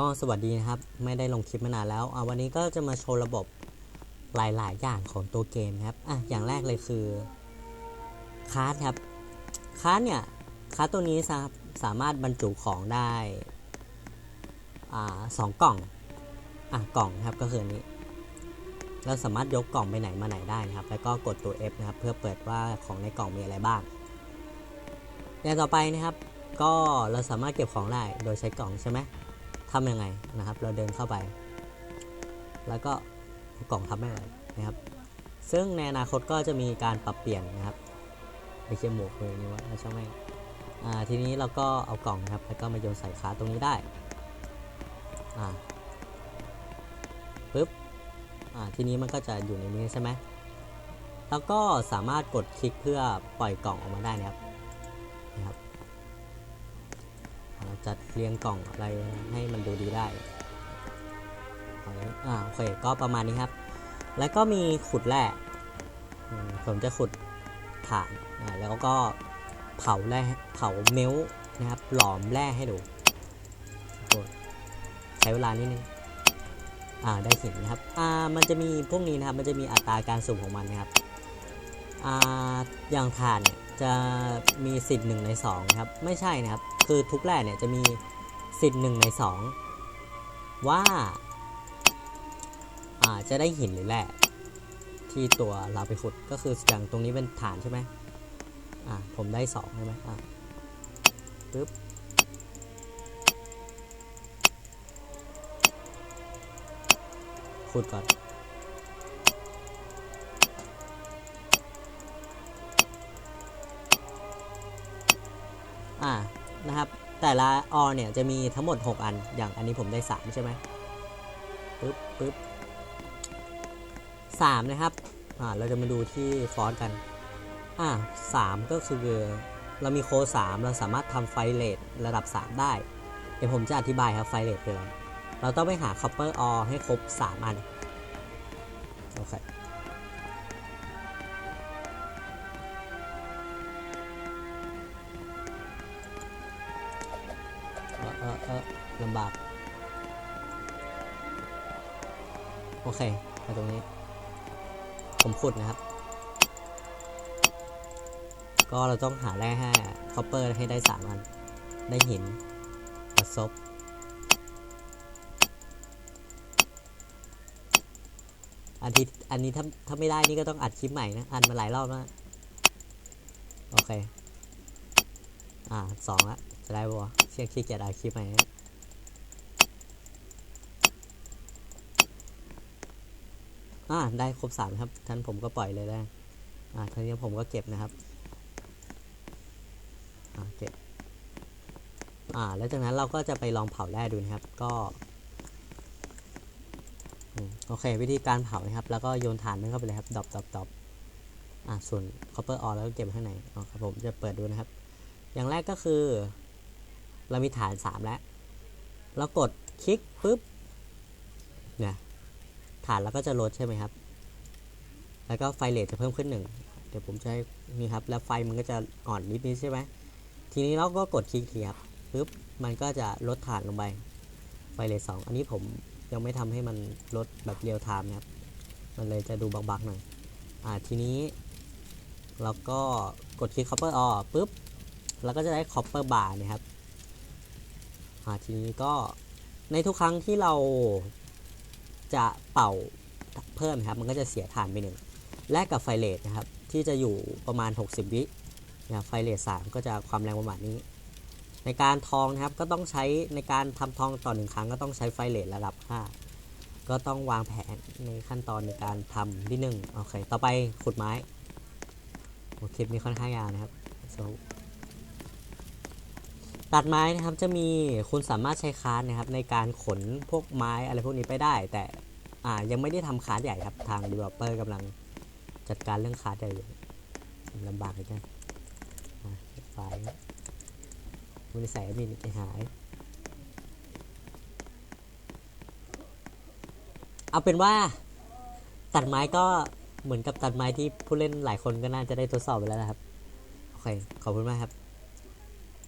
ก็สวัสดีนะครับ ไม่ได้ลงคลิปมานานแล้วอวันนี้ก็จะมาโชว์ระบบหลาย ๆ อย่างของตัวเกมครับอะอย่างแรกเลยคือคาร์ดครับคาร์ดเนี่ยคาร์ดตัวนี้สาสามารถบรรจุของได้อ่าสองกล่องอะกล่องครับก็คืออันนี้เราสามารถยกกล่องไปไหนมาไหนได้นะครับ แล้วก็กดตัว F นะครับ เพื่อเปิดว่าของในกล่องมีอะไรบ้างอย่างต่อไปนะครับ ก็เราสามารถเก็บของได้โดยใช้กล่องใช่ไหม ทำยังไงนะครับ เราเดินเข้าไป แล้วก็กล่องทับไม่เลยนะครับ ซึ่งในอนาคตก็จะมีการปรับเปลี่ยนนะครับไปเขียนหมวกเลยนี่ว่าช่างไม่งอ่าทีนี้เราก็เอากล่องนะครับ แล้วก็มาโยนใส่ขาตรงนี้ได้อ่าปึ๊บอ่าทีนี้มันก็จะอยู่ในนี้ใช่ไหมแล้วก็สามารถกดคลิกเพื่อปล่อยกล่องออกมาได้นะครับ จัดเรียงกล่องอะไรให้มันดูดีได้อ่าโอเคก็ประมาณนี้ครับ แล้วก็มีขุดแร่ผมจะขุดถ่านแล้วก็เผาแร่เผาเมล์นะครับ หลอมแร่ให้ดูใช้เวลานิดนึงอ่าได้หินนะครับอ่ามันจะมีพวกนี้นะครับมันจะมีอัตราการสุ่มของมันนะครับอ่าอย่างถ่านเนี่ย จะมีสิทธิ์หนึ่งในสองนะครับ ไม่ใช่นะครับ คือทุกแร่เนี่ยจะมีสิทธิ์หนึ่งในสองว่าอ่าจะได้หินหรือแร่ที่ตัวเราไปขุดก็คืออย่างตรงนี้เป็นฐานใช่ไหมอ่าผมได้สองใช่ไหมอ่าปึ๊บขุดก่อน อ่านะครับ แต่ละออเนี่ยจะมีทั้งหมด 6 อัน อย่างอันนี้ผมได้ 3 ใช่ไหมปึ๊บปึ๊บสามนะครับ อ่า เราจะมาดูที่ฟอนต์กัน อ่าสามก็คือ เรามีโค้ดสามเราสามารถทำไฟเลทระดับ 3 ได้ เดี๋ยวผมจะอธิบายครับไฟเลทคืออะไร เราต้องไปหา copper ore ให้ครบ 3 อัน โอเค ออเออเออลำบาก โอเค มาตรงนี้ ผมขุดนะครับ ก็เราต้องหาแร่ให้คอปเปอร์ให้ได้สามอัน ได้หินกับซบอันที่อันนี้ถ้าถ้าไม่ได้นี่ก็ต้องอัดคลิปใหม่นะ อัดมาหลายรอบแล้ว โอเค อ่าสองละ ได้ปะวะเชี่ยขี้เกียจอัดคลิปใหมอ่าได้ครบสามครับท่านผมก็ปล่อยเลยได้อ่าทีนี้ผมก็เก็บนะครับอ่าเก็บอ่าแล้วจากนั้นเราก็จะไปลองเผาแร่ดูนะครับ ก็โอเค วิธีการเผานะครับ แล้วก็โยนถ่านมันเข้าไปเลยครับดรอปดรอปดรอปอ่าส่วน copper ore แล้วก็เก็บข้างในอ๋อครับผมจะเปิดดูนะครับ อย่างแรกก็คือ เรามีฐาน 3 แล้ว เรากดคลิกปุ๊บเนี่ยฐานเราก็จะลดใช่ไหมครับ แล้วก็ไฟเรทจะเพิ่มขึ้นหนึ่งเดี๋ยวผมจะให้นี่ครับ แล้วไฟมันก็จะอ่อนนิดนิดใช่ไหมทีนี้เราก็กดคลิกทีครับปุ๊บมันก็จะลดฐานลงไปไฟเรทสองอันนี้ผมยังไม่ทำให้มันลดแบบเรียลไทม์นะครับ มันเลยจะดูบักๆหน่อย อ่า ทีนี้ เราก็กดคลิก copper ore ปุ๊บ เราก็จะได้ copper bar นะครับ ทีนี้ก็ในทุกครั้งที่เราจะเป่าเพิ่มครับ มันก็จะเสียฐานไปหนึ่งแลกกับไฟเลทนะครับ ที่จะอยู่ประมาณ 60 วินะไฟเลท3ก็จะความแรงประมาณนี้ ในการทองนะครับก็ต้องใช้ในการทำทองต่อหนึ่งครั้งก็ต้องใช้ไฟเลทระดับ 5 ก็ต้องวางแผนในขั้นตอนในการทำนิดนึงโอเค ต่อไปขุดไม้โอคลิปนี้ค่อนข้างยาวนะครับ so ตัดไม้นะครับจะมีคุณสามารถใช้คาร์ดนะครับในการขนพวกไม้อะไรพวกนี้ไปได้ แต่อ่ายังไม่ได้ทำคาร์ดใหญ่ครับทาง developer กำลังจัดการเรื่องคาร์ดใหญ่อยู่ลำบากเลยกันอ่าไฟครับมันใส่มินไปหายเอาเป็นว่าตัดไม้ก็เหมือนกับตัดไม้ที่ผู้เล่นหลายคนก็น่าจะได้ทดสอบไปแล้วนะครับ โอเค ขอบคุณมากครับ